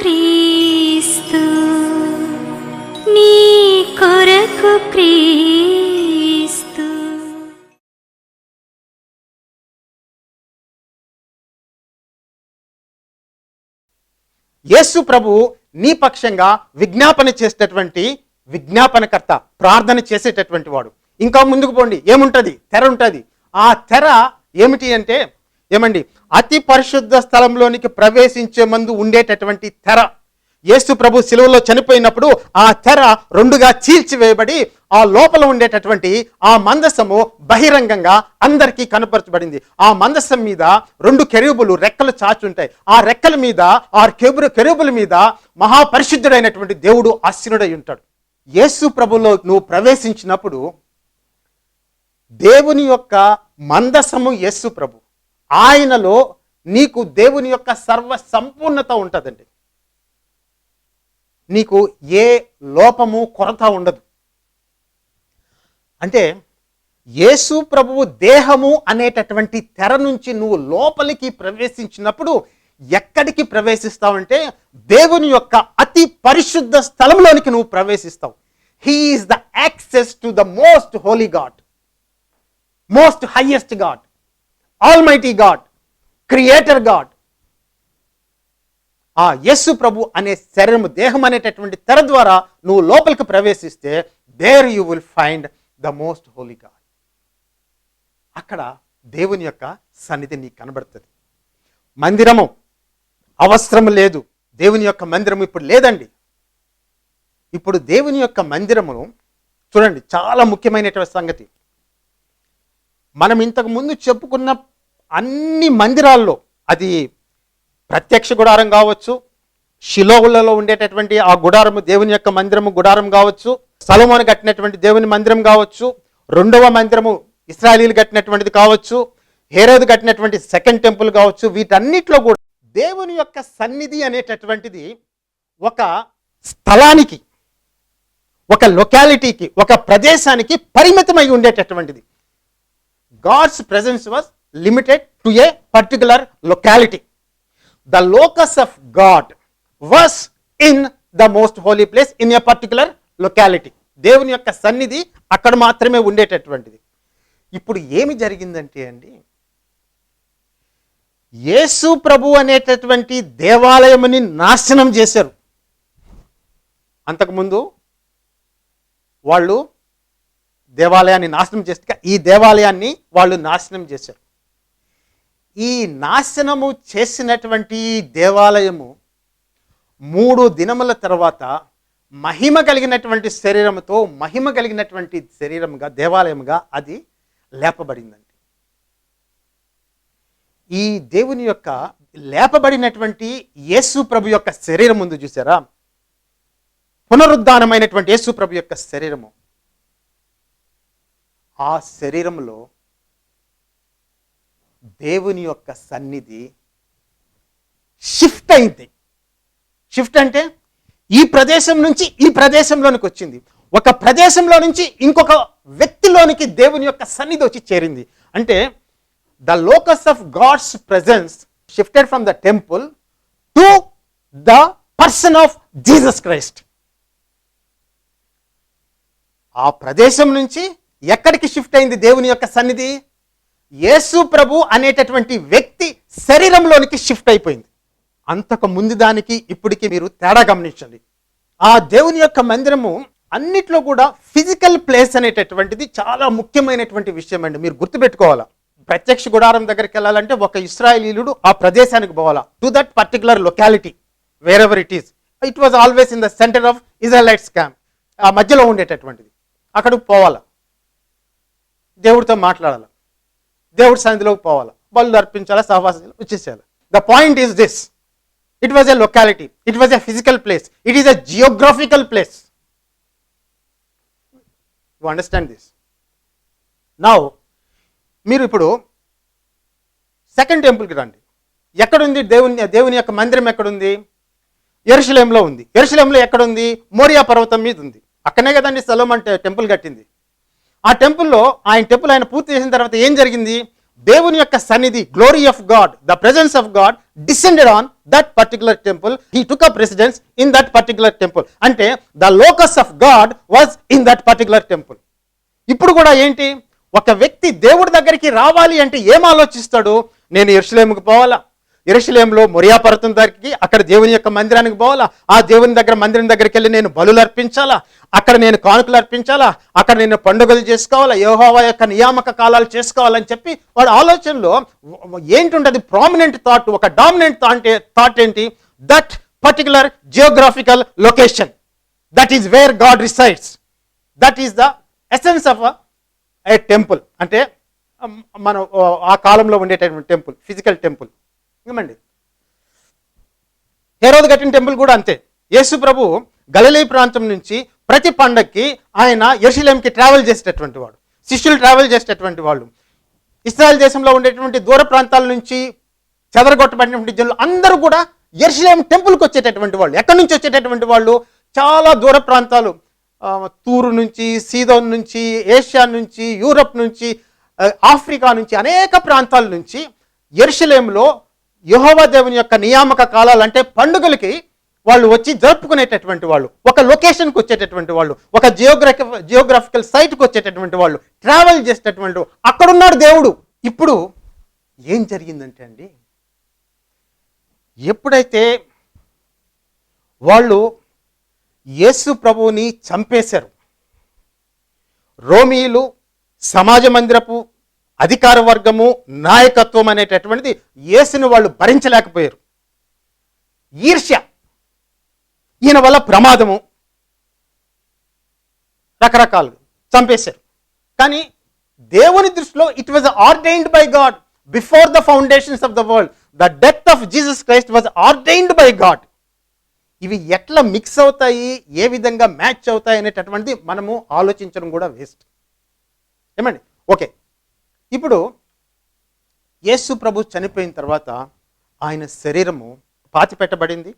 క్రీస్తు నీ కొరకు క్రీస్తు. యేసు ప్రభు నీ పక్షంగా విజ్ఞాపన చేసేటటువంటి విజ్ఞాపనకర్త ప్రార్థన చేసేటటువంటి వాడు. ఇంకా ముందుకు పోండి. ఏముంటది? తెర ఉంటుంది. ఆ తెర ఏమిటి అంటే ఏమండి? అతి పరిశుద్ధ స్థలంలోనికి ప్రవేశించే ముందు ఉండేటటువంటి తెర. యేసు ప్రభు శిలువలో చనిపోయినప్పుడు ఆ తెర రెండుగా చీల్చివేయబడి ఆ లోపల ఉండేటటువంటి ఆ మందసము బహిరంగంగా అందరికీ కనపరచబడింది. ఆ మందసం మీద రెండు కెరూబులు రెక్కలు చాచుంటాయి. ఆ రెక్కల మీద ఆ కెబురు కెరూబుల మీద మహాపరిశుద్ధుడైనటువంటి దేవుడు అశ్వినుడై ఉంటాడు. యేసు ప్రభులో నువ్వు ప్రవేశించినప్పుడు దేవుని యొక్క మందసము యేసు ప్రభు. ఆయనలో నీకు దేవుని యొక్క సర్వ సంపూర్ణత ఉంటుందండి. నీకు ఏ లోపము కొరత ఉండదు. అంటే యేసు ప్రభువు దేహము అనేటటువంటి తెర నుంచి నువ్వు లోపలికి ప్రవేశించినప్పుడు ఎక్కడికి ప్రవేశిస్తావంటే దేవుని యొక్క అతి పరిశుద్ధ స్థలంలోనికి నువ్వు ప్రవేశిస్తావు. He's the access to the most holy God most highest God almighty God creator God ఆ యస్సు ప్రభు అనే శరీరము దేహం అనేటటువంటి తెర ద్వారా నువ్వు లోపలికి ప్రవేశిస్తే there you will find the most holy God అక్కడ దేవుని యొక్క సన్నిధి నీకు కనబడుతుంది. మందిరము అవసరం లేదు. దేవుని యొక్క మందిరం ఇప్పుడు లేదండి. ఇప్పుడు దేవుని యొక్క మందిరమును చూడండి చాలా ముఖ్యమైనటువంటి సంగతి. మనం ఇంతకు ముందు చెప్పుకున్న అన్ని మందిరాల్లో అది ప్రత్యక్ష గుడారం కావచ్చు శిలోవులలో ఉండేటటువంటి ఆ గుడారము దేవుని యొక్క మందిరము గుడారం కావచ్చు సలమోని కట్టినటువంటి దేవుని మందిరం కావచ్చు రెండవ మందిరము ఇస్రాయలీలు కట్టినటువంటిది కావచ్చు హేరోది కట్టినటువంటి సెకండ్ టెంపుల్ కావచ్చు వీటన్నిటిలో కూడా దేవుని యొక్క సన్నిధి అనేటటువంటిది ఒక స్థలానికి ఒక లొకాలిటీకి ఒక ప్రదేశానికి పరిమితమై ఉండేటటువంటిది. God's presence was limited to a particular locality the locus of God was in the most holy place in a particular locality దేవుని యొక్క సన్నిధి అక్కడ మాత్రమే ఉండేటటువంటిది. ఇప్పుడు ఏమి జరిగిందంటే అండి యేసు ప్రభు అనేటటువంటి దేవాలయముని నాశనం చేశారు. అంతకుముందు వాళ్ళు దేవాలయాన్ని నాశనం చేస్తే ఈ దేవాలయాన్ని వాళ్ళు నాశనం చేశారు. ఈ నాశనము చేసినటువంటి దేవాలయము మూడు దినముల తర్వాత మహిమ కలిగినటువంటి శరీరముతో మహిమ కలిగినటువంటి శరీరముగా దేవాలయముగా అది లేపబడిందండి. ఈ దేవుని యొక్క లేపబడినటువంటి యేసు ప్రభు యొక్క శరీరం ముందు చూసారా? పునరుద్ధానమైనటువంటి యేసు ప్రభు యొక్క శరీరము. ఆ శరీరంలో దేవుని యొక్క సన్నిధి షిఫ్ట్ అయింది. షిఫ్ట్ అంటే ఈ ప్రదేశం నుంచి ఈ ప్రదేశంలోనికి వచ్చింది. ఒక ప్రదేశంలో నుంచి ఇంకొక వ్యక్తిలోనికి దేవుని యొక్క సన్నిధి వచ్చి చేరింది. అంటే the locus of God's presence shifted from the temple to the person of Jesus Christ. ఆ ప్రదేశం నుంచి ఎక్కడికి షిఫ్ట్ అయింది దేవుని యొక్క సన్నిధి? యేసు ప్రభు అనేటటువంటి వ్యక్తి శరీరంలోనికి షిఫ్ట్ అయిపోయింది. అంతకు ముందు దానికి ఇప్పటికి మీరు తేడా గమనించండి. ఆ దేవుని యొక్క మందిరము అన్నిట్లో కూడా ఫిజికల్ ప్లేస్ అనేటటువంటిది చాలా ముఖ్యమైనటువంటి విషయం అండి. మీరు గుర్తుపెట్టుకోవాలా? ప్రత్యక్ష గుడారం దగ్గరికి వెళ్ళాలంటే ఒక ఇస్రాయలీలుడు ఆ ప్రదేశానికి పోవాలా? To that particular locality wherever it is it was always in the centre of Israelites camp ఆ మధ్యలో ఉండేటటువంటిది. అక్కడికి పోవాలా? దేవుడితో మాట్లాడాలి. దేవుడి సన్నిధిలోకి పోవాలి. బలు అర్పించాలా సహవాసం వచ్చేసేయాలి. The point is this it was a locality it was a physical place it is a geographical place you understand this now మీరు ఇప్పుడు సెకండ్ టెంపుల్కి రండి. ఎక్కడుంది? దేవుని దేవుని యొక్క మందిరం ఎక్కడుంది? ఎరుసలేంలో ఉంది. ఎరుసలేంలో ఎక్కడుంది? మోరియా పర్వతం మీద ఉంది. అక్కనే కదండి సలోమన్ టెంపుల్ కట్టింది. ఆ టెంపుల్లో ఆయన టెంపుల్ ఆయన పూర్తి చేసిన తర్వాత ఏం జరిగింది? దేవుని యొక్క సన్నిధి glory of God the presence of God descended on that particular temple he took up residence in that particular temple అంటే the locus of God was in that particular temple ఇప్పుడు కూడా ఏంటి? ఒక వ్యక్తి దేవుడి దగ్గరికి రావాలి అంటే ఏం ఆలోచిస్తాడు? నేను ఎరుసలేముకు పోవాలా? ఎరుసలేంలో మొరియా పర్వతం దగ్గరికి అక్కడ దేవుని యొక్క మందిరానికి పోవాలా? ఆ దేవుని దగ్గర మందిరం దగ్గరికి వెళ్ళి నేను బలులు అర్పించాలా అక్కడ నేను కానుకలు అర్పించాలా అక్కడ నేను పండుగలు చేసుకోవాలా? యోహోవా యొక్క నియామక కాలాలు చేసుకోవాలని చెప్పి వాడు ఆలోచనలో ఏంటుంటుంది ప్రామినెంట్ థాట్ ఒక డామినెంట్ థాట్ థాట్ ఏంటి? That particular geographical location that is where God resides that is the essence of a temple అంటే మనం ఆ కాలంలో ఉండేటటువంటి టెంపుల్ ఫిజికల్ టెంపుల్ ఏమండి హేరోద్ కట్టిన టెంపుల్ కూడా అంతే. యేసు ప్రభు గలలీ ప్రాంతం నుంచి ప్రతి పండక్కి ఆయన యెరూషలేంకి ట్రావెల్ చేసేటటువంటి వాడు. శిష్యులు ట్రావెల్ చేసేటటువంటి వాళ్ళు. ఇస్రాయల్ దేశంలో ఉండేటువంటి దూర ప్రాంతాల నుంచి చెదరగొట్టబడినటువంటి జనులు అందరూ కూడా ఎర్షిలేం టెంపుల్కి వచ్చేటటువంటి వాళ్ళు. ఎక్కడి నుంచి వచ్చేటటువంటి వాళ్ళు? చాలా దూర ప్రాంతాలు. తూరు నుంచి సీదోన్ నుంచి ఏషియా నుంచి యూరప్ నుంచి ఆఫ్రికా నుంచి అనేక ప్రాంతాల నుంచి ఎర్షిలేంలో యెహోవా దేవుని యొక్క నియామక కాలాలు అంటే పండుగలకి వాళ్ళు వచ్చి జరుపుకునేటటువంటి వాళ్ళు ఒక లొకేషన్కి వచ్చేటటువంటి వాళ్ళు ఒక జియోగ్రఫి జియోగ్రాఫికల్ సైట్కి వచ్చేటటువంటి వాళ్ళు ట్రావెల్ చేసేటటువంటి అక్కడున్నాడు దేవుడు. ఇప్పుడు ఏం జరిగిందంటే అండి ఎప్పుడైతే వాళ్ళు యేసు ప్రభువుని చంపేశారు రోమీలు సమాజ మందిరపు అధికార వర్గము నాయకత్వం అనేటటువంటిది యేసుని వాళ్ళు భరించలేకపోయారు. ఈర్ష్య. ఈయన వల్ల ప్రమాదము. రకరకాలు చంపేశారు. కానీ దేవుని దృష్టిలో it was ordained by God before the foundations of the world the death of Jesus Christ was ordained by God ఇవి ఎట్లా మిక్స్ అవుతాయి? ఏ విధంగా మ్యాచ్ అవుతాయి? అనేటటువంటిది మనము ఆలోచించడం కూడా వేస్ట్ ఏమండి? ఓకే. ఇప్పుడు యేసు ప్రభు చనిపోయిన తర్వాత ఆయన శరీరము పాతి పెట్టబడింది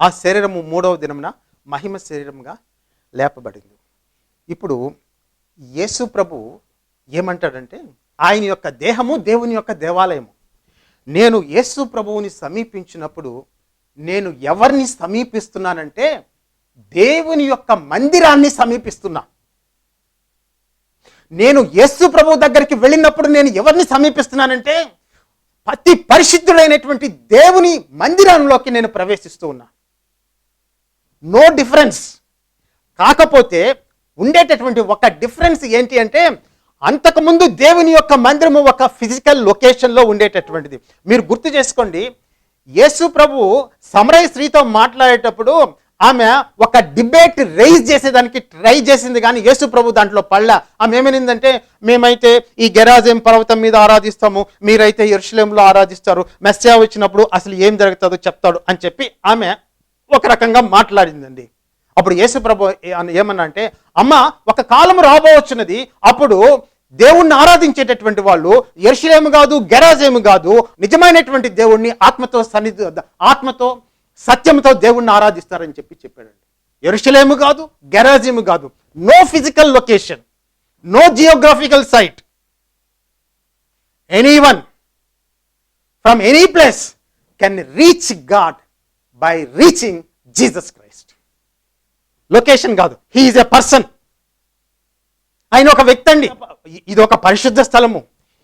ఆ శరీరము మూడవ దినమున మహిమ శరీరంగా లేపబడింది. ఇప్పుడు యేసు ప్రభు ఏమంటాడంటే ఆయన యొక్క దేహము దేవుని యొక్క దేవాలయము. నేను యేసు ప్రభువుని సమీపించినప్పుడు నేను ఎవరిని సమీపిస్తున్నానంటే దేవుని యొక్క మందిరాన్ని సమీపిస్తున్నా. నేను యేసు ప్రభు దగ్గరికి వెళ్ళినప్పుడు నేను ఎవరిని సమీపిస్తున్నానంటే అతి పరిశుద్ధుడైనటువంటి దేవుని మందిరంలోకి నేను ప్రవేశిస్తూ ఉన్నా. నో డిఫరెన్స్ కాకపోతే ఉండేటటువంటి ఒక డిఫరెన్స్ ఏంటి అంటే అంతకుముందు దేవుని యొక్క మందిరము ఒక ఫిజికల్ లొకేషన్లో ఉండేటటువంటిది. మీరు గుర్తు చేసుకోండి యేసు ప్రభు సమరయ స్త్రీతో మాట్లాడేటప్పుడు ఆమె ఒక డిబేట్ రైజ్ చేసేదానికి ట్రై చేసింది కానీ యేసు ప్రభు దాంట్లో పళ్ళ ఆమె ఏమైందంటే మేమైతే ఈ గెరాజేం పర్వతం మీద ఆరాధిస్తాము మీరైతే ఎరుషలేంలో ఆరాధిస్తారు మెస్సే వచ్చినప్పుడు అసలు ఏం జరుగుతుందో చెప్తాడు అని చెప్పి ఆమె ఒక రకంగా మాట్లాడిందండి. అప్పుడు యేసు ప్రభు ఏ- ఏమన్నా అంటే అమ్మ ఒక కాలం రాబోవచ్చున్నది అప్పుడు దేవుణ్ణి ఆరాధించేటటువంటి వాళ్ళు ఎర్షలేము కాదు గెరాజేము కాదు నిజమైనటువంటి దేవుణ్ణి ఆత్మతో సన్నిధి ఆత్మతో సత్యంతో దేవుణ్ణి ఆరాధిస్తారని చెప్పి చెప్పాడండి. ఎరుషలేము కాదు గెరాజేము కాదు. No physical location no geographical site anyone from any place can reach God by reaching Jesus Christ location కాదు హీఈస్ ఎ పర్సన్ ఆయన ఒక వ్యక్తి అండి. ఇది ఒక పరిశుద్ధ స్థలము.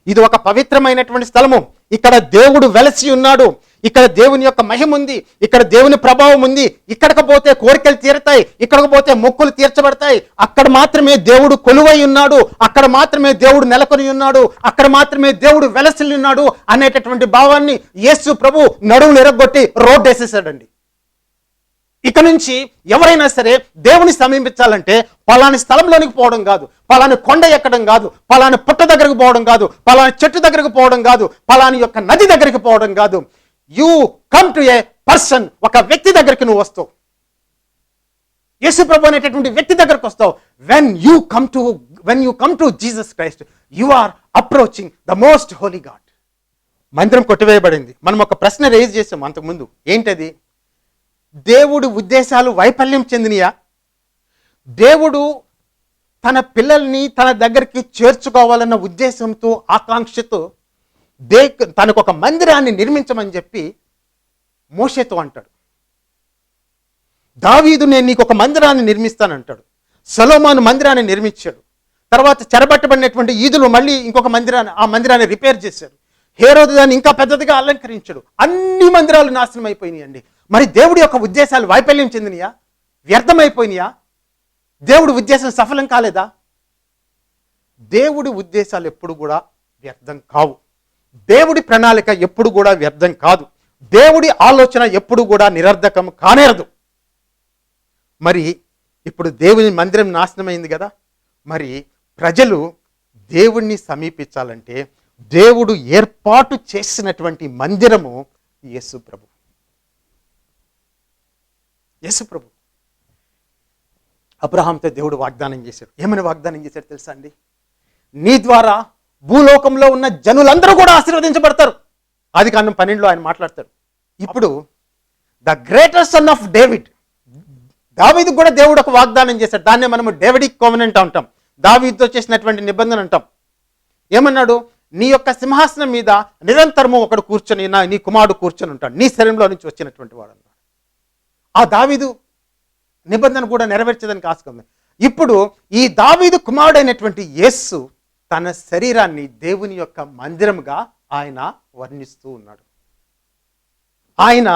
ఇది ఒక పవిత్రమైనటువంటి స్థలము. ఇక్కడ దేవుడు వెలసి ఉన్నాడు. ఇక్కడ దేవుని యొక్క మహిమ ఉంది ఇక్కడ దేవుని ప్రభావం ఉంది ఇక్కడికి పోతే కోరికలు తీరతాయి ఇక్కడికి పోతే మొక్కులు తీర్చబడతాయి. అక్కడ మాత్రమే దేవుడు కొలువై ఉన్నాడు అక్కడ మాత్రమే దేవుడు నెలకొని ఉన్నాడు అక్కడ మాత్రమే దేవుడు వెలసి ఉన్నాడు అనేటటువంటి భావాన్ని యేసు ప్రభు నడువులు ఎరగొట్టి రోడ్డు వేసేసాడండి. ఇక నుంచి ఎవరైనా సరే దేవుని సమీపించాలంటే పలాని స్థలంలోనికి పోవడం కాదు పలాని కొండ ఎక్కడం కాదు పలాని పుట్ట దగ్గరకు పోవడం కాదు పలాని చెట్టు దగ్గరకు పోవడం కాదు పలాని యొక్క నది దగ్గరికి పోవడం కాదు. You come to a person ఒక వ్యక్తి దగ్గరికి నువ్వు వస్తావు. యేసు ప్రభు అనేటటువంటి వ్యక్తి దగ్గరకు వస్తావు. When you come to when you come to Jesus Christ you are approaching the most holy God మందిరం కొట్టివేయబడింది. మనం ఒక ప్రశ్న రేజ్ చేసాం అంతకుముందు. ఏంటది? దేవుడి ఉద్దేశాలు వైఫల్యం చెందినయా? దేవుడు తన పిల్లల్ని తన దగ్గరికి చేర్చుకోవాలన్న ఉద్దేశంతో ఆకాంక్షతో దే తనకు ఒక మందిరాన్ని నిర్మించమని చెప్పి మోషేతో అంటాడు. దావీదు నేను నీకు ఒక మందిరాన్ని నిర్మిస్తానంటాడు. సలోమాను మందిరాన్ని నిర్మించాడు. తర్వాత చెరబట్టబడినటువంటి ఈదులు మళ్ళీ ఇంకొక మందిరాన్ని ఆ మందిరాన్ని రిపేర్ చేశాడు హేరోదు దాన్ని ఇంకా పెద్దదిగా అలంకరించాడు. అన్ని మందిరాలు నాశనం అయిపోయినాయండి. మరి దేవుడి యొక్క ఉద్దేశాలు వైఫల్యం చెందినయా? వ్యర్థమైపోయినాయా? దేవుడి ఉద్దేశం సఫలం కాలేదా? దేవుడి ఉద్దేశాలు ఎప్పుడు కూడా వ్యర్థం కావు. దేవుడి ప్రణాళిక ఎప్పుడు కూడా వ్యర్థం కాదు. దేవుడి ఆలోచన ఎప్పుడు కూడా నిరర్ధకం కానేరదు. మరి ఇప్పుడు దేవుని మందిరం నాశనమైంది కదా? మరి ప్రజలు దేవుణ్ణి సమీపించాలంటే దేవుడు ఏర్పాటు చేసినటువంటి మందిరము యేసు ప్రభు. యేసు ప్రభు. అబ్రహాంతో దేవుడు వాగ్దానం చేశాడు. ఏమని వాగ్దానం చేశాడు తెలుసా అండి? నీ ద్వారా భూలోకంలో ఉన్న జనులందరూ కూడా ఆశీర్వదించబడతారు. అది కారణం పన్నెండులో ఆయన మాట్లాడతాడు. ఇప్పుడు the greater son of David దావీదు కూడా దేవుడు ఒక వాగ్దానం చేశాడు. దాన్నే మనము డేవిడిక్ కోవనెంట్ అంటాం. దావీదుతో చేసినటువంటి నిబంధన అంటాం. ఏమన్నాడు? నీ యొక్క సింహాసనం మీద నిరంతరము ఒకడు కూర్చొని నా నీ కుమారుడు కూర్చొని ఉంటాడు. నీ శరీరంలో నుంచి వచ్చినటువంటి వాడు అన్నాడు. ఆ దావీదు నిబంధన కూడా నెరవేర్చడానికి ఆస్కారం ఇప్పుడు ఈ దావీదు కుమారుడైనటువంటి యేస్సు తన శరీరాన్ని దేవుని యొక్క మందిరముగా ఆయన వర్ణిస్తూ ఉన్నాడు. ఆయన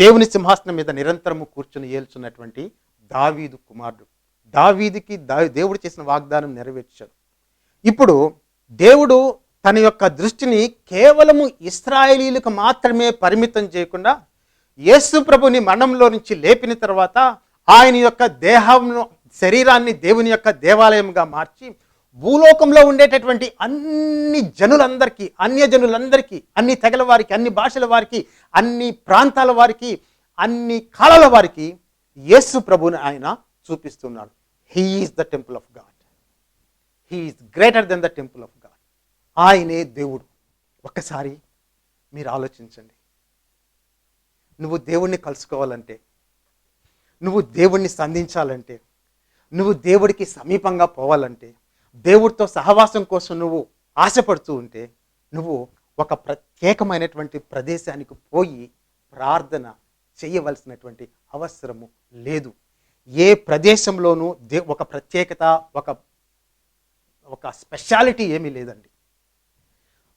దేవుని సింహాసనం మీద నిరంతరము కూర్చుని ఏల్చున్నటువంటి దావీదు కుమారుడు. దావీదికి దా దేవుడు చేసిన వాగ్దానం నెరవేర్చాడు ఇప్పుడు దేవుడు తన యొక్క దృష్టిని కేవలము ఇస్రాయేలీలకు మాత్రమే పరిమితం చేయకుండా యేసు ప్రభుని మరణంలో నుంచి లేపిన తర్వాత ఆయన యొక్క దేహంను శరీరాన్ని దేవుని యొక్క దేవాలయంగా మార్చి భూలోకంలో ఉండేటటువంటి అన్ని జనులందరికీ అన్యజనులందరికీ అన్ని తెగల వారికి అన్ని భాషల వారికి అన్ని ప్రాంతాల వారికి అన్ని కాలాల వారికి యేసు ప్రభుని ఆయన చూపిస్తున్నాడు. He's the temple of God he's greater than the temple of God ఆయనే దేవుడు. ఒక్కసారి మీరు ఆలోచించండి. నువ్వు దేవుణ్ణి కలుసుకోవాలంటే నువ్వు దేవుణ్ణి సంధించాలంటే నువ్వు దేవుడికి సమీపంగా పోవాలంటే దేవుడితో సహవాసం కోసం నువ్వు ఆశపడుతూ ఉంటే నువ్వు ఒక ప్రత్యేకమైనటువంటి ప్రదేశానికి పోయి ప్రార్థన చేయవలసినటువంటి అవసరము లేదు. ఏ ప్రదేశంలోనూ దే ఒక ప్రత్యేకత ఒక ఒక స్పెషాలిటీ ఏమీ లేదండి.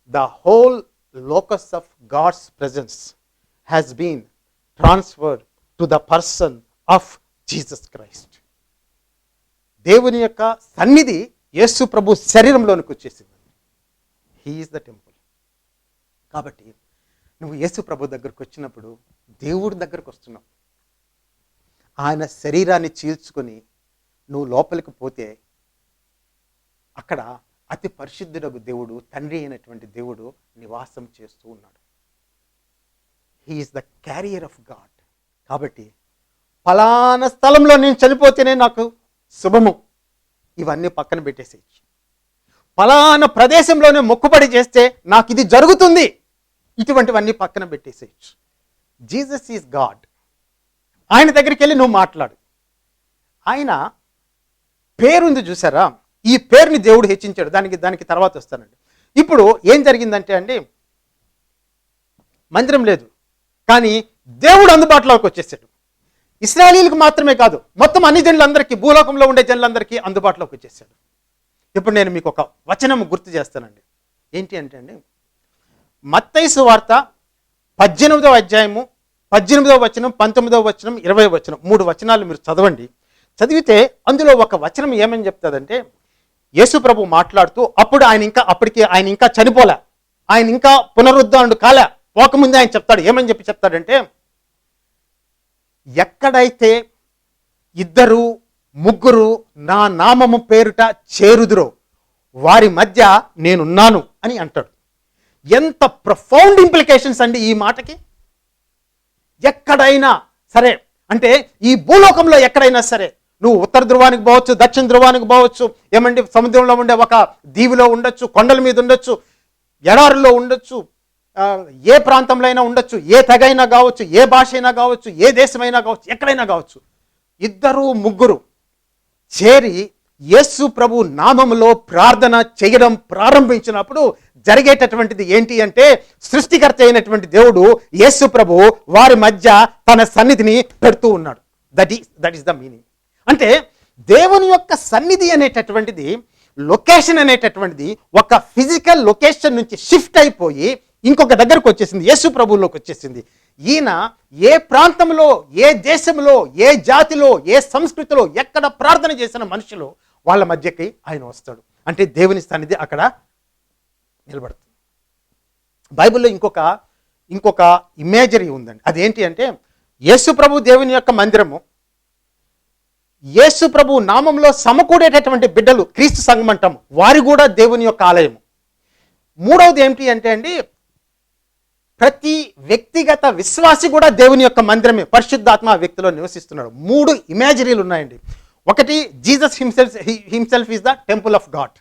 The whole locus of God's presence has been transferred to the person of Jesus Christ దేవుని యొక్క సన్నిధి యేసు ప్రభు శరీరంలోనికి వచ్చేసింది. హీఈస్ ద టెంపుల్ కాబట్టి నువ్వు యేసు ప్రభు దగ్గరకు వచ్చినప్పుడు దేవుడి దగ్గరకు వస్తున్నావు. ఆయన శరీరాన్ని చీల్చుకొని నువ్వు లోపలికి పోతే అక్కడ అతి పరిశుద్ధుడకు దేవుడు తండ్రి అయినటువంటి దేవుడు నివాసం చేస్తూ ఉన్నాడు. He's the carrier of God కాబట్టి ఫలానా స్థలంలో నేను చనిపోతేనే నాకు శుభము. ఇవన్నీ పక్కన పెట్టేసేయచ్చు పలానా ప్రదేశంలోనే మొక్కుబడి చేస్తే నాకు ఇది జరుగుతుంది. ఇటువంటివన్నీ పక్కన పెట్టేసేయచ్చు జీసస్ ఈజ్ గాడ్. ఆయన దగ్గరికి వెళ్ళి నువ్వు మాట్లాడు. ఆయన పేరుంది చూసారా? ఈ పేరుని దేవుడు హెచ్చించాడు. దానికి దానికి తర్వాత వస్తానండి. ఇప్పుడు ఏం జరిగిందంటే అండి మందిరం లేదు. కానీ దేవుడు అందుబాటులోకి వచ్చేసాడు. ఇస్రాయలీలకు మాత్రమే కాదు మొత్తం అన్ని జనులందరికీ భూలోకంలో ఉండే జనులందరికీ అందుబాటులోకి వచ్చేసాడు. ఇప్పుడు నేను మీకు ఒక వచనం గుర్తు చేస్తానండి. ఏంటి అంటే అండి మత్తైసు వార్త పద్దెనిమిదవ అధ్యాయము పద్దెనిమిదవ వచనం పంతొమ్మిదవ వచనం ఇరవై వచనం మూడు వచనాలు మీరు చదవండి. చదివితే అందులో ఒక వచనం ఏమని చెప్తుందంటే యేసు ప్రభు మాట్లాడుతూ అప్పుడు ఆయన ఇంకా అప్పటికి ఆయన ఇంకా చనిపోలే. ఆయన ఇంకా పునరుద్ధరణుడు కాలే. పోకముందే ఆయన చెప్తాడు. ఏమని చెప్పి చెప్తాడంటే ఎక్కడైతే ఇద్దరు ముగ్గురు నా నామము పేరుట చేరుదురో వారి మధ్య నేనున్నాను అని అంటాడు. ఎంత ప్రొఫౌండ్ ఇంప్లికేషన్స్ అండి ఈ మాటకి. ఎక్కడైనా సరే అంటే ఈ భూలోకంలో ఎక్కడైనా సరే నువ్వు ఉత్తర ధ్రువానికి పోవచ్చు దక్షిణ ధ్రువానికి పోవచ్చు ఏమండి సముద్రంలో ఉండే ఒక దీవిలో ఉండొచ్చు కొండల మీద ఉండొచ్చు ఎడారులో ఉండొచ్చు ఏ ప్రాంతంలో అయినా ఉండొచ్చు ఏ తెగైనా కావచ్చు ఏ భాష అయినా కావచ్చు ఏ దేశమైనా కావచ్చు ఎక్కడైనా కావచ్చు. ఇద్దరు ముగ్గురు చేరి యేసు ప్రభు నామంలో ప్రార్థన చేయడం ప్రారంభించినప్పుడు జరిగేటటువంటిది ఏంటి అంటే సృష్టికర్త అయినటువంటి దేవుడు యేసు ప్రభు వారి మధ్య తన సన్నిధిని పెడుతూ ఉన్నాడు. That is that is the meaning అంటే దేవుని యొక్క సన్నిధి అనేటటువంటిది లొకేషన్ అనేటటువంటిది ఒక ఫిజికల్ లొకేషన్ నుంచి షిఫ్ట్ అయిపోయి ఇంకొక దగ్గరకు వచ్చేసింది. యేసు ప్రభువులోకి వచ్చేసింది. ఈయన ఏ ప్రాంతంలో ఏ దేశంలో ఏ జాతిలో ఏ సంస్కృతిలో ఎక్కడ ప్రార్థన చేసిన మనుషులు వాళ్ళ మధ్యకి ఆయన వస్తాడు. అంటే దేవుని సన్నిధి అక్కడ నిలబడుతుంది. బైబిల్లో ఇంకొక ఇంకొక ఇమేజరీ ఉందండి. అదేంటి అంటే యేసు ప్రభు దేవుని యొక్క మందిరము యేసు ప్రభు నామంలో సమకూడేటటువంటి బిడ్డలు క్రీస్తు సంఘం అంటాం వారి కూడా దేవుని యొక్క ఆలయము. మూడవది ఏమిటి అంటే అండి ప్రతి వ్యక్తిగత విశ్వాసి కూడా దేవుని యొక్క మందిరమే పరిశుద్ధాత్మ వ్యక్తిలో నివసిస్తున్నాడు. మూడు ఇమాజినరీలు ఉన్నాయండి. ఒకటి Jesus himself himself is the temple of God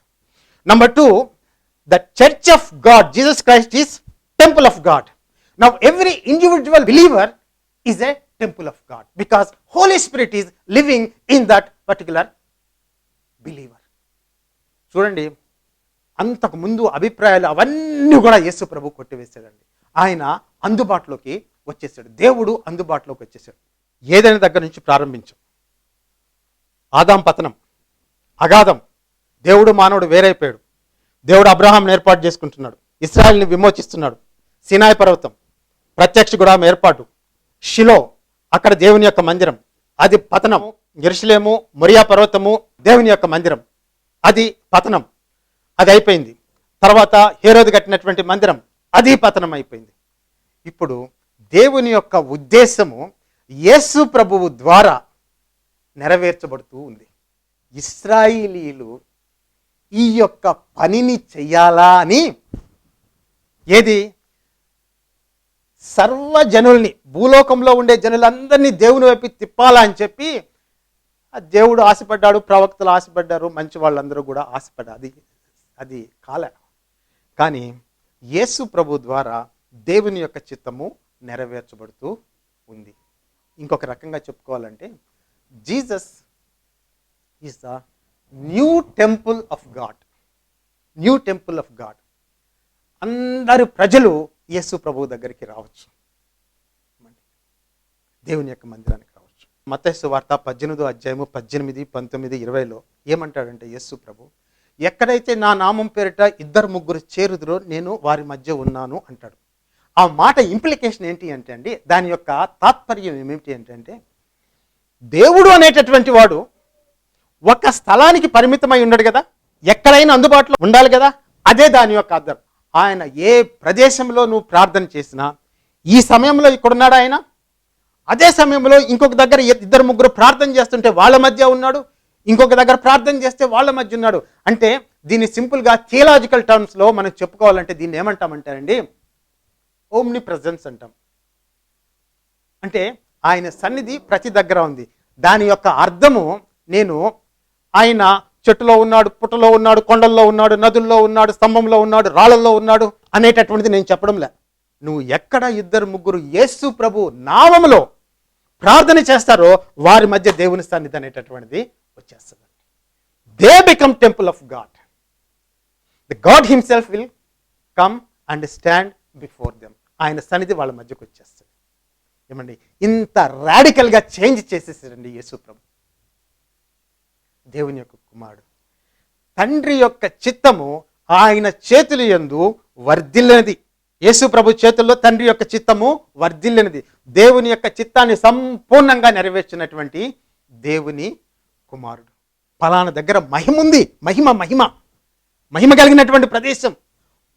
number two the church of God Jesus Christ is temple of God now every individual believer is a temple of God because Holy Spirit is living in that particular believer చూడండి అంతకు ముందు అభిప్రాయాలు అవన్నీ కూడా యేసు ప్రభు కొట్టివేశాడండి. ఆయన అందుబాటులోకి వచ్చేసాడు. దేవుడు అందుబాటులోకి వచ్చేసాడు. ఏదైనా దగ్గర నుంచి ప్రారంభించు. ఆదాం పతనం అగాధం. దేవుడు మానవుడు వేరైపోయాడు. దేవుడు అబ్రహాం ఏర్పాటు చేసుకుంటున్నాడు. ఇస్రాయల్ని విమోచిస్తున్నాడు. సినాయి పర్వతం ప్రత్యక్ష గుడాం ఏర్పాటు. షిలో అక్కడ దేవుని యొక్క మందిరం. అది పతనం. ఎరుసలేము మొరియా పర్వతము దేవుని యొక్క మందిరం. అది పతనం. అది అయిపోయింది. తర్వాత హేరోది కట్టినటువంటి మందిరం. అది పతనం అయిపోయింది ఇప్పుడు దేవుని యొక్క ఉద్దేశము యేసు ప్రభువు ద్వారా నెరవేర్చబడుతూ ఉంది. ఇస్రాయిలీలు ఈ యొక్క పనిని చెయ్యాలా అని ఏది? సర్వజనుల్ని భూలోకంలో ఉండే జనులందరినీ దేవుని వైపు తిప్పాలా అని చెప్పి దేవుడు ఆశపడ్డాడు ప్రవక్తలు ఆశపడ్డారు మంచి వాళ్ళందరూ కూడా ఆశపడ్డారు. అది అది కాలే. కానీ యేసు ప్రభు ద్వారా దేవుని యొక్క చిత్తము నెరవేర్చబడుతూ ఉంది. ఇంకొక రకంగా చెప్పుకోవాలంటే Jesus is the new temple of God. New temple of God. అందరు ప్రజలు యేసు ప్రభు దగ్గరికి రావచ్చు. దేవుని యొక్క మందిరానికి రావచ్చు. మతేసు వార్త పద్దెనిమిదో అధ్యాయము పద్దెనిమిది పంతొమ్మిది ఇరవైలో ఏమంటాడంటే యేసు ప్రభు ఎక్కడైతే నా నామం పేరిట ఇద్దరు ముగ్గురు చేరుదురో నేను వారి మధ్య ఉన్నాను అంటాడు. ఆ మాట ఇంప్లికేషన్ ఏంటి అంటే అండి దాని యొక్క తాత్పర్యం ఏమిటి అంటే దేవుడు అనేటటువంటి వాడు ఒక స్థలానికి పరిమితమై ఉన్నాడు కదా ఎక్కడైనా అందుబాటులో ఉండాలి కదా అదే దాని యొక్క అర్థం ఆయన ఏ ప్రదేశంలో నువ్వు ప్రార్థన చేసినా ఈ సమయంలో ఇక్కడున్నాడు ఆయన? అదే సమయంలో ఇంకొక దగ్గర ఇద్దరు ముగ్గురు ప్రార్థన చేస్తుంటే వాళ్ళ మధ్య ఉన్నాడు ఇంకొక దగ్గర ప్రార్థన చేస్తే వాళ్ళ మధ్య ఉన్నాడు. అంటే దీన్ని సింపుల్గా థియలాజికల్ టర్మ్స్లో మనం చెప్పుకోవాలంటే దీన్ని ఏమంటామంటారండి? ఓమ్ని ప్రజెన్స్ అంటాం. అంటే ఆయన సన్నిధి ప్రతి దగ్గర ఉంది. దాని యొక్క అర్థము నేను ఆయన చెట్టులో ఉన్నాడు పుట్టలో ఉన్నాడు కొండల్లో ఉన్నాడు నదుల్లో ఉన్నాడు స్తంభంలో ఉన్నాడు రాళ్ళల్లో ఉన్నాడు అనేటటువంటిది నేను చెప్పడంలే నువ్వు ఎక్కడ ఇద్దరు ముగ్గురు యేసు ప్రభు నామములో ప్రార్థన చేస్తారో వారి మధ్య దేవుని సన్నిధి అనేటటువంటిది వచ్చేస్తుందండి. They become temple of God the God himself will come and stand before them ఆయన సన్నిధి వాళ్ళ మధ్యకు వచ్చేస్తుంది. ఏమండి? ఇంత రాడికల్గా చేంజ్ చేసేసారండి యేసు ప్రభు. దేవుని యొక్క కుమారుడు. తండ్రి యొక్క చిత్తము ఆయన చేతులు యందు వర్ధిల్లినది. యేసు ప్రభు చేతుల్లో తండ్రి యొక్క చిత్తము వర్ధిల్లినది. దేవుని యొక్క చిత్తాన్ని సంపూర్ణంగా నెరవేర్చినటువంటి దేవుని కుమారుడు. ఫలానా దగ్గర మహిమ ఉంది. మహిమ మహిమ. మహిమ కలిగినటువంటి ప్రదేశం.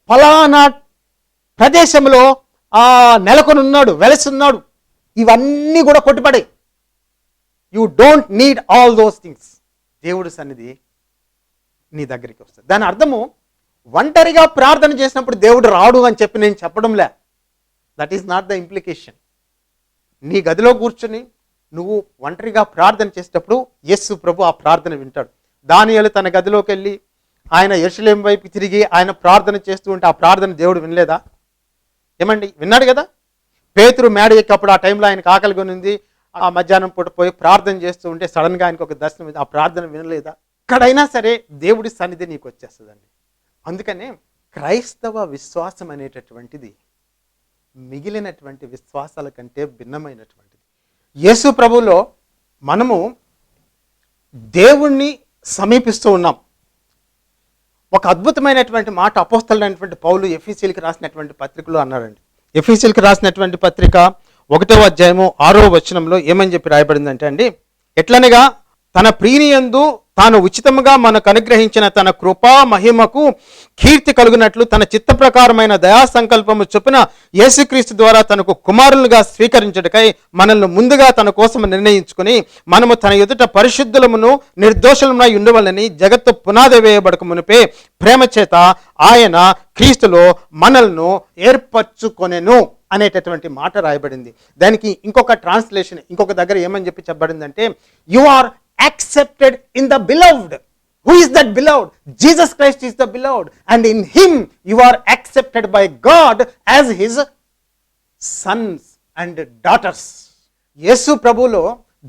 ఫలానా ప్రదేశంలో ఆ నెలకొని ఉన్నాడు వెలసున్నాడు. ఇవన్నీ కూడా కొట్టుపడాయి you don't need all those things దేవుడు సన్నిధి నీ దగ్గరికి వస్తుంది. దాని అర్థము ఒంటరిగా ప్రార్థన చేసినప్పుడు దేవుడు రాడు అని చెప్పి నేను చెప్పడంలే. That is not the implication నీ గదిలో కూర్చొని నువ్వు ఒంటరిగా ప్రార్థన చేసేటప్పుడు యస్సు ప్రభు ఆ ప్రార్థన వింటాడు. దానియాలు తన గదిలోకి వెళ్ళి ఆయన యెరూషలేం వైపు తిరిగి ఆయన ప్రార్థన చేస్తూ ఉంటే ఆ ప్రార్థన దేవుడు వినలేదా? ఏమండి? విన్నాడు కదా? పేతురు మేడ ఎక్కప్పుడు ఆ టైంలో ఆయనకు ఆకలి కొనింది. ఆ మధ్యాహ్నం పూట పోయి ప్రార్థన చేస్తూ ఉంటే సడన్గా ఆయనకు ఒక దర్శనం ఆ ప్రార్థన వినలేదా? ఎక్కడైనా సరే దేవుడి సన్నిధి నీకు వచ్చేస్తుందండి. అందుకనే క్రైస్తవ విశ్వాసం అనేటటువంటిది మిగిలినటువంటి విశ్వాసాల కంటే భిన్నమైనటువంటి యేసు ప్రభులో మనము దేవుణ్ణి సమీపిస్తూ ఉన్నాం. ఒక అద్భుతమైనటువంటి మాట అపోస్తలైనటువంటి పౌలు ఎఫీసీలకి రాసినటువంటి పత్రికలో అన్నారండి. ఎఫీసీలకి రాసినటువంటి పత్రిక ఒకటో అధ్యాయము ఆరో వచనంలో ఏమని చెప్పి రాయబడిందంటే అండి ఎట్లనగా తన ప్రియనియందు తాను ఉచితముగా మనకు అనుగ్రహించిన తన కృపా మహిమకు కీర్తి కలుగునట్లు తన చిత్త ప్రకారమైన దయా సంకల్పము చొప్పున యేసుక్రీస్తు ద్వారా తనకు కుమారులుగా స్వీకరించుటకై మనల్ని ముందుగా తన కోసం నిర్ణయించుకుని మనము తన ఎదుట పరిశుద్ధులమును నిర్దోషులమునై ఉండవలని జగత్తు పునాది వేయబడక మునిపే ప్రేమ చేత ఆయన క్రీస్తులో మనల్ను ఏర్పరచుకొనెను అనేటటువంటి మాట రాయబడింది. దానికి ఇంకొక ట్రాన్స్లేషన్ ఇంకొక దగ్గర ఏమని చెప్పి చెప్పబడిందంటే you are accepted in the beloved who is that beloved Jesus Christ is the beloved and in him you are accepted by God as his sons and daughters Yesu ప్రభులో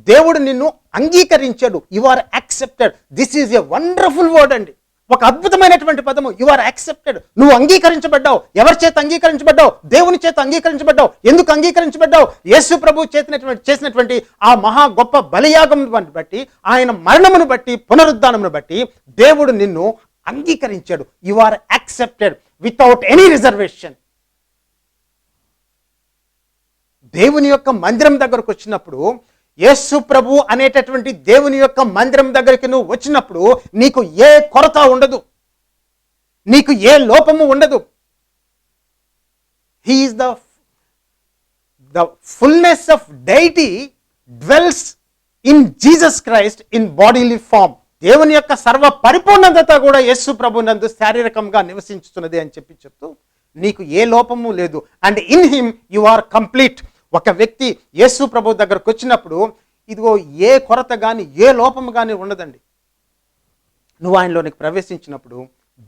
దేవుడు నిన్ను అంగీకరించాడు you are accepted this is a wonderful word అండి ఒక అద్భుతమైనటువంటి పదము. You are accepted నువ్వు అంగీకరించబడ్డావు. ఎవరి చేత అంగీకరించబడ్డావు? దేవుని చేత అంగీకరించబడ్డావు. ఎందుకు అంగీకరించబడ్డావు? యేసు ప్రభు చేసినటువంటి చేసినటువంటి ఆ మహా గొప్ప బలియాగం బట్టి ఆయన మరణమును బట్టి పునరుద్ధానమును బట్టి దేవుడు నిన్ను అంగీకరించాడు. You are accepted without any reservation దేవుని యొక్క మందిరం దగ్గరకు వచ్చినప్పుడు యేసు ప్రభు అనేటటువంటి దేవుని యొక్క మందిరం దగ్గరికి నువ్వు వచ్చినప్పుడు నీకు ఏ కొరత ఉండదు. నీకు ఏ లోపము ఉండదు. He is the the fullness of deity dwells in Jesus Christ in bodily form దేవుని యొక్క సర్వ పరిపూర్ణత కూడా యేసు ప్రభు నందు శారీరకంగా నివసించుతున్నది అని చెప్పి చెప్తూ నీకు ఏ లోపము లేదు. And in him you are complete ఒక వ్యక్తి యేసు ప్రభు దగ్గరకు వచ్చినప్పుడు ఇదిగో ఏ కొరత కానీ ఏ లోపం కానీ ఉండదండి. నువ్వు ఆయనలోనికి ప్రవేశించినప్పుడు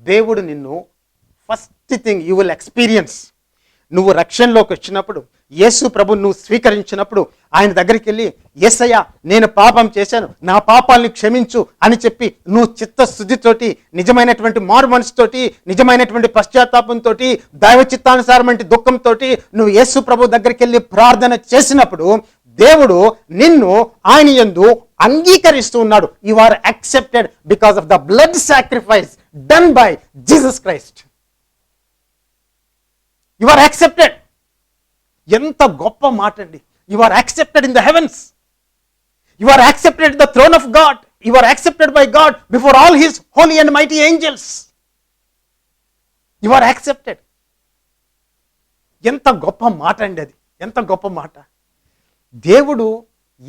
దేవుడు నిన్ను first thing you will experience నువ్వు రక్షణలోకి వచ్చినప్పుడు యేసు ప్రభు నువ్వు స్వీకరించినప్పుడు ఆయన దగ్గరికి వెళ్ళి ఎస్సయ్య నేను పాపం చేశాను. నా పాపాల్ని క్షమించు అని చెప్పి నువ్వు చిత్తశుద్ధితోటి నిజమైనటువంటి మారు మనసుతోటి నిజమైనటువంటి పశ్చాత్తాపంతో దైవ చిత్తానుసారమైన దుఃఖంతో నువ్వు యేసు ప్రభు దగ్గరికి వెళ్ళి ప్రార్థన చేసినప్పుడు దేవుడు నిన్ను ఆయన యందు అంగీకరిస్తూ ఉన్నాడు. You are accepted because of the blood sacrifice done by Jesus Christ you are accepted ఎంత గొప్ప మాట అండి you are accepted in the heavens you are accepted the throne of God you are accepted by God before all his holy and mighty angels you are accepted ఎంత గొప్ప మాట అండి అది. ఎంత గొప్ప మాట. దేవుడు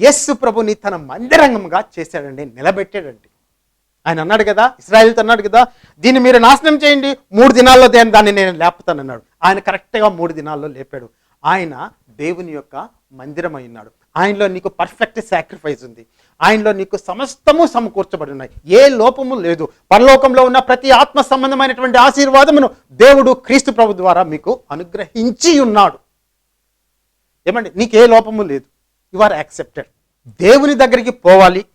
యస్సు ప్రభుని తన మందిరంగంగా చేశాడండి నిలబెట్టాడండి. ఆయన అన్నాడు కదా ఇస్రాయల్తో అన్నాడు కదా దీన్ని మీరు నాశనం చేయండి మూడు దినాల్లో దేని దాన్ని నేను లేపుతానన్నాడు ఆయన కరెక్ట్గా మూడు దినాల్లో లేపాడు. ఆయన దేవుని యొక్క మందిరం అయి ఉన్నాడు. ఆయనలో నీకు పర్ఫెక్ట్ సాక్రిఫైస్ ఉంది. ఆయనలో నీకు సమస్తము సమకూర్చబడి ఉన్నాయి. ఏ లోపము లేదు. పరలోకంలో ఉన్న ప్రతి ఆత్మ సంబంధమైనటువంటి ఆశీర్వాదమును దేవుడు క్రీస్తు ప్రభు ద్వారా మీకు అనుగ్రహించి ఉన్నాడు. ఏమండి? నీకు ఏ లోపము లేదు. యు ఆర్ యాక్సెప్టెడ్ దేవుని దగ్గరికి పోవాలి.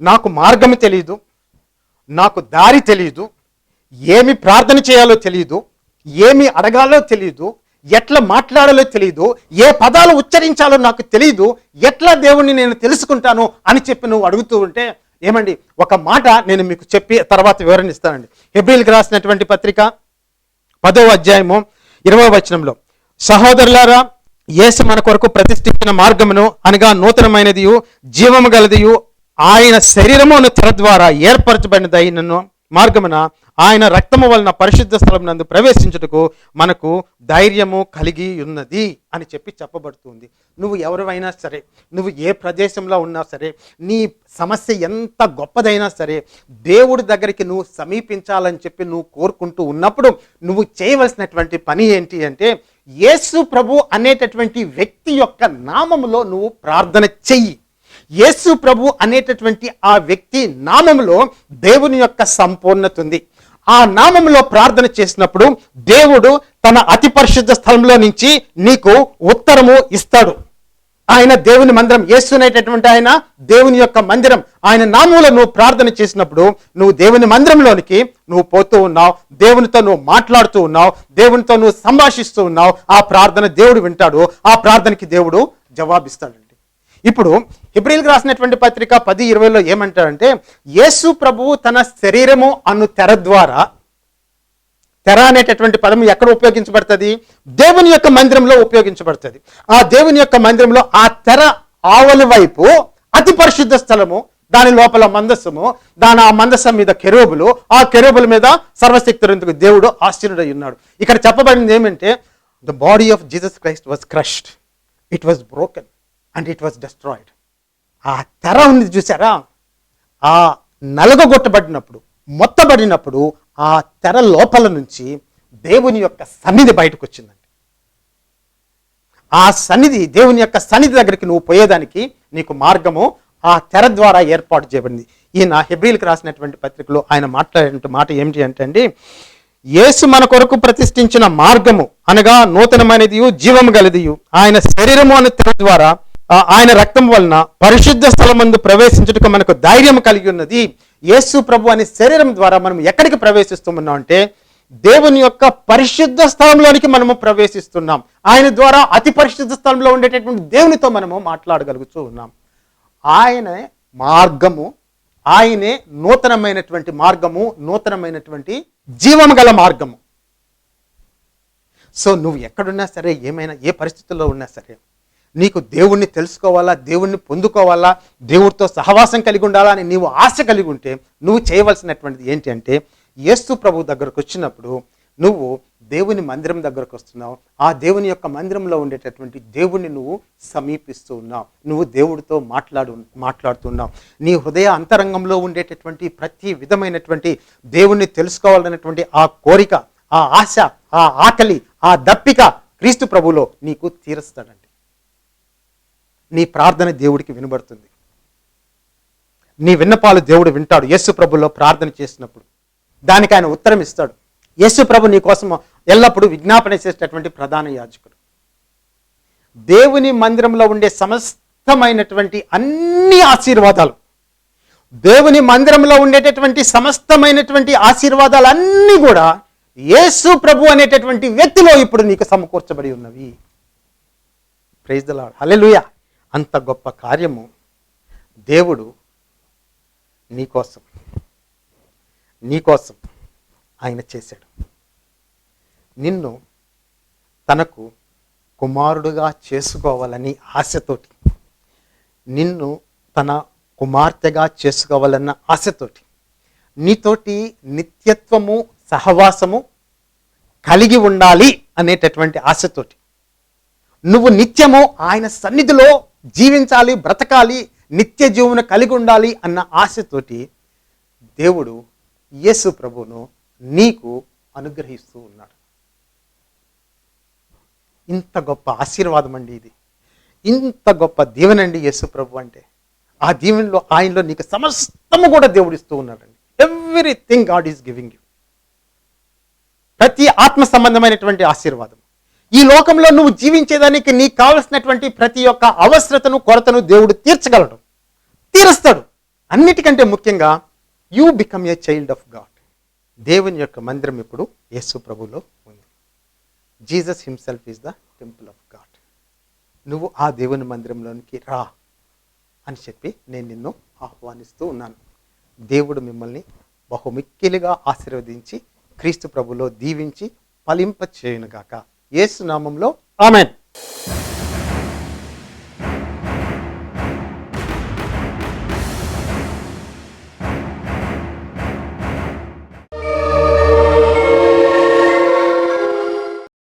నాకు మార్గం తెలియదు నాకు దారి తెలియదు ఏమి ప్రార్థన చేయాలో తెలియదు ఏమి అడగాలో తెలియదు ఎట్లా మాట్లాడాలో తెలియదు ఏ పదాలు ఉచ్చరించాలో నాకు తెలియదు ఎట్లా దేవుణ్ణి నేను తెలుసుకుంటాను అని చెప్పి నువ్వు అడుగుతూ ఉంటే ఏమండి ఒక మాట నేను మీకు చెప్పి తర్వాత వివరణ ఇస్తానండి. హెబ్రిల్కి రాసినటువంటి పత్రిక పదవ అధ్యాయము ఇరవై వచనంలో సహోదరులారా యేసు మన కొరకు ప్రతిష్ఠించిన మార్గమును అనగా నూతనమైనదియు జీవము గలదియు ఆయన శరీరమును తెర ద్వారా ఏర్పరచబడినదైనను మార్గమున ఆయన రక్తము వలన పరిశుద్ధ స్థలం నందు ప్రవేశించుటకు మనకు ధైర్యము కలిగి ఉన్నది అని చెప్పి చెప్పబడుతుంది. నువ్వు ఎవరివైనా సరే నువ్వు ఏ ప్రదేశంలో ఉన్నా సరే నీ సమస్య ఎంత గొప్పదైనా సరే దేవుడి దగ్గరికి నువ్వు సమీపించాలని చెప్పి నువ్వు కోరుకుంటూ ఉన్నప్పుడు నువ్వు చేయవలసినటువంటి పని ఏంటి అంటే యేసు ప్రభు అనేటటువంటి వ్యక్తి యొక్క నామములో నువ్వు ప్రార్థన చెయ్యి. యేసు ప్రభు అనేటటువంటి ఆ వ్యక్తి నామములో దేవుని యొక్క సంపూర్ణత ఉంది. ఆ నామంలో ప్రార్థన చేసినప్పుడు దేవుడు తన అతి పరిశుద్ధ స్థలంలో నుంచి నీకు ఉత్తరము ఇస్తాడు. ఆయన దేవుని మందిరం యేసునేటటువంటి ఆయన దేవుని యొక్క మందిరం. ఆయన నామంలో నువ్వు ప్రార్థన చేసినప్పుడు నువ్వు దేవుని మందిరంలోనికి నువ్వు పోతూ ఉన్నావు. దేవునితో నువ్వు మాట్లాడుతూ ఉన్నావు. దేవునితో నువ్వు సంభాషిస్తూ ఉన్నావు. ఆ ప్రార్థన దేవుడు వింటాడు. ఆ ప్రార్థనకి దేవుడు జవాబిస్తాడండి. ఇప్పుడు హిబ్రిల్కి రాసినటువంటి పత్రిక పది ఇరవైలో ఏమంటారంటే యేసు ప్రభువు తన శరీరము అను తెర ద్వారా తెర అనేటటువంటి పదం ఎక్కడ ఉపయోగించబడుతుంది? దేవుని యొక్క మందిరంలో ఉపయోగించబడుతుంది. ఆ దేవుని యొక్క మందిరంలో ఆ తెర ఆవలి వైపు అతి పరిశుద్ధ స్థలము దాని లోపల మందస్సము దాని ఆ మందస్సం మీద కెరూబులు ఆ కెరూబుల మీద సర్వశక్తులందుకు దేవుడు ఆశ్చర్యుడై ఉన్నాడు. ఇక్కడ చెప్పబడింది ఏమంటే the body of Jesus Christ was crushed. It was broken and it was destroyed. ఆ తెర ఉంది చూసారా? ఆ నలగొట్టబడినప్పుడు మొత్తబడినప్పుడు ఆ తెర లోపల నుంచి దేవుని యొక్క సన్నిధి బయటకు వచ్చిందండి ఆ సన్నిధి దేవుని యొక్క సన్నిధి దగ్గరికి నువ్వు పోయేదానికి నీకు మార్గము ఆ తెర ద్వారా ఏర్పాటు చేయబడింది. ఈయన హెబ్రిల్కి రాసినటువంటి పత్రికలో ఆయన మాట్లాడే మాట ఏమిటి అంటే అండి యేసు మన కొరకు ప్రతిష్ఠించిన మార్గము అనగా నూతనమైనది జీవము గలదియు. ఆయన శరీరము అనే తెర ద్వారా ఆయన రక్తం వలన పరిశుద్ధ స్థలమందు ప్రవేశించుటకు మనకు ధైర్యం కలిగి ఉన్నది యేసు ప్రభు అనే శరీరం ద్వారా మనం ఎక్కడికి ప్రవేశిస్తున్నాం అంటే దేవుని యొక్క పరిశుద్ధ స్థలంలోనికి మనము ప్రవేశిస్తున్నాం. ఆయన ద్వారా అతి పరిశుద్ధ స్థలంలో ఉండేటటువంటి దేవునితో మనము మాట్లాడగలుగుతూ ఉన్నాం. ఆయనే మార్గము ఆయనే నూతనమైనటువంటి మార్గము నూతనమైనటువంటి జీవము గల మార్గము. సో నువ్వు ఎక్కడున్నా సరే ఏమైనా ఏ పరిస్థితుల్లో ఉన్నా సరే నీకు దేవుణ్ణి తెలుసుకోవాలా దేవుణ్ణి పొందుకోవాలా దేవుడితో సహవాసం కలిగి ఉండాలా అని నీవు ఆశ కలిగి ఉంటే నువ్వు చేయవలసినటువంటిది ఏంటి అంటే యేసు ప్రభు దగ్గరకు వచ్చినప్పుడు నువ్వు దేవుని మందిరం దగ్గరకు వస్తున్నావు. ఆ దేవుని యొక్క మందిరంలో ఉండేటటువంటి దేవుణ్ణి నువ్వు సమీపిస్తూ ఉన్నావు. నువ్వు దేవుడితో మాట్లాడు మాట్లాడుతున్నావు నీ హృదయ అంతరంగంలో ఉండేటటువంటి ప్రతి విధమైనటువంటి దేవుణ్ణి తెలుసుకోవాలనేటువంటి ఆ కోరిక ఆ ఆశ ఆ ఆకలి ఆ దప్పిక క్రీస్తు ప్రభులో నీకు తీరుస్తాడండి. నీ ప్రార్థన దేవుడికి వినబడుతుంది. నీ విన్నపాలు దేవుడు వింటాడు. యేసు ప్రభులో ప్రార్థన చేసినప్పుడు దానికి ఆయన ఉత్తరం ఇస్తాడు. యేసు ప్రభు నీ కోసం ఎల్లప్పుడూ విజ్ఞాపన చేసేటటువంటి ప్రధాన యాజకుడు. దేవుని మందిరంలో ఉండే సమస్తమైనటువంటి అన్ని ఆశీర్వాదాలు దేవుని మందిరంలో ఉండేటటువంటి సమస్తమైనటువంటి ఆశీర్వాదాలు అన్నీ కూడా యేసు ప్రభు అనేటటువంటి వ్యక్తిలో ఇప్పుడు నీకు సమకూర్చబడి ఉన్నవి. ప్రైజ్ ద లార్డ్ అంత గొప్ప కార్యము దేవుడు నీకోసం నీకోసం ఆయన చేశాడు. నిన్ను తనకు కుమారుడుగా చేసుకోవాలని ఆశతోటి నిన్ను తన కుమార్తెగా చేసుకోవాలన్న ఆశతోటి నీతోటి నిత్యత్వము సహవాసము కలిగి ఉండాలి అనేటటువంటి ఆశతోటి నువ్వు నిత్యము ఆయన సన్నిధిలో జీవించాలి బ్రతకాలి నిత్య జీవన కలిగి ఉండాలి అన్న ఆశతోటి దేవుడు యేసు ప్రభువును నీకు అనుగ్రహిస్తూ ఉన్నాడు. ఇంత గొప్ప ఆశీర్వాదం అండి ఇది. ఇంత గొప్ప దీవెనండి యేసు ప్రభు అంటే. ఆ దీవెనలో ఆయనలో నీకు సమస్తము కూడా దేవుడిస్తూ ఉన్నాడండి. Everything God is giving you ప్రతి ఆత్మ సంబంధమైనటువంటి ఆశీర్వాదం. ఈ లోకంలో నువ్వు జీవించేదానికి నీకు కావలసినటువంటి ప్రతి ఒక్క అవసరతను కొరతను దేవుడు తీర్చగలడు. తీరుస్తాడు. అన్నిటికంటే ముఖ్యంగా you become a child of God దేవుని యొక్క మందిరం ఇప్పుడు యేసు ప్రభులో ఉంది. Jesus himself is the temple of God నువ్వు ఆ దేవుని మందిరంలోనికి రా అని చెప్పి నేను నిన్ను ఆహ్వానిస్తూ ఉన్నాను. దేవుడు మిమ్మల్ని బహుమిక్కిలిగా ఆశీర్వదించి క్రీస్తు ప్రభులో దీవించి ఫలింప చేయనుగాక ఏసు నామంలో ఆమెన్.